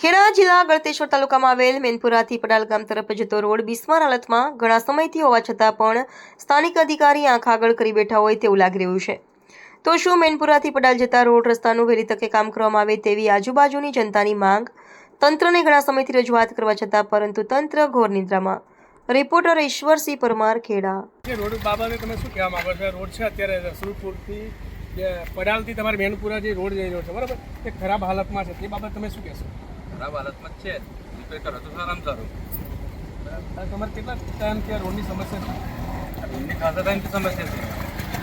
ખેડા જિલ્લા ગળતેશ્વર તાલુકામાં આવેલ મેનપુરાથી પડાલ ગામ તરફ જતો રોડ બિસ્માર હાલતમાં ઘણા સમયથી હોવા છતાં પણ સ્થાનિક અધિકારી આંખ આગળ કરી બેઠા હોય તેવું લાગી રહ્યું છે. તો શું મેનપુરાથી પડાલ જતા રોડ રસ્તાનું વહેલી તકે કામ કરવામાં આવે તેવી આજુબાજુની જનતાની માંગ? તંત્રને ઘણા સમયથી રજૂઆત કરવા છતાં પરંતુ તંત્ર ઘોર નિદ્રામાં. રિપોર્ટર ઈશ્વરસિંહ પરમાર, ખેડા. રોડ બાબતે તમે શું કહેવા માંગો છો? રોડ છે અત્યારે રસુલપુરથી પડાલથી તમારે મેનપુરા જે રોડ જઈ રહ્યો છે, બરાબર? એ ખરાબ હાલતમાં છે, તે બાબત તમે શું કહેશો? ખરાબ હાલતમાં જ છે. રિપેર કરો તો સારામાં સારું તમારે કેટલા ટાઈમથી આ રોડની સમસ્યા છે? રોડની ખાસા ટાઈમથી સમસ્યા છે.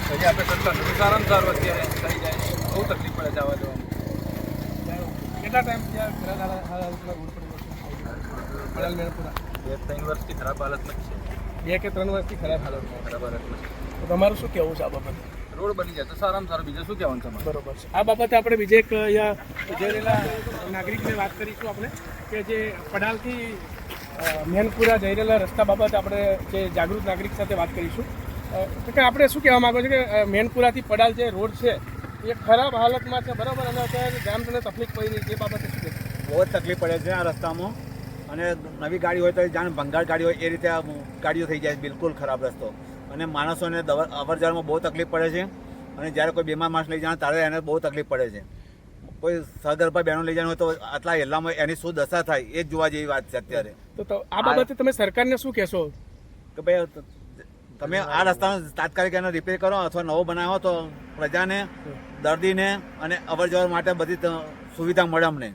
પછી આપણે સરકાર સારામાં સારું અત્યારે થઈ જાય. બહુ તકલીફ પડે છે આવવા જવામાં. કેટલા ટાઈમથી આ ખરાબ હાલ- હાલતમાં રોડ મેનપુરા બે ત્રણ વર્ષથી ખરાબ હાલતમાં જ છે. બે કે ત્રણ વર્ષથી ખરાબ હાલતમાં ખરાબ હાલતમાં છે. તો તમારું શું કહેવું છે આ બાબતે? રોડ બની જાય તો સારામાં સારું. બીજું શું કહેવાનું તમારે? બરોબર છે. આ બાબતે આપણે બીજે એક અહીંયા જઈ રહેલા નાગરિકને વાત કરીશું આપણે કે જે પડાલથી મેનપુરા જઈ રહેલા રસ્તા બાબતે આપણે જે જાગૃત નાગરિક સાથે વાત કરીશું. કે આપણે શું કહેવા માગો છો કે મેનપુરાથી પડાલ જે રોડ છે એ ખરાબ હાલતમાં છે બરાબર? અને અત્યારે ગામજનોને તકલીફ પડી રહી છે એ બાબતે શું બહુ જ તકલીફ પડે છે આ રસ્તામાં. અને નવી ગાડી હોય તો જાણે ભંગાર ગાડી હોય એ રીતે આ ગાડીઓ થઈ જાય બિલકુલ ખરાબ રસ્તો. અને માણસોને અવર જવરમાં બહુ તકલીફ પડે છે. અને જ્યારે કોઈ બીમાર માણસ લઈ જાય ત્યારે એને બહુ તકલીફ પડે છે. કોઈ સગર્ભા બહેનો લઈ જવાનું હોય તો આટલા હેલ્લામાં એની શું દશા થાય એ જ જોવા જેવી વાત છે અત્યારે. તો તો આ બાબતે તમે સરકારને શું કહેશો? કે ભાઈ તમે આ રસ્તાનો તાત્કાલિક એને રિપેર કરો અથવા નવો બનાવો તો પ્રજાને દર્દીને અને અવર જવર માટે બધી સુવિધા મળે અમને.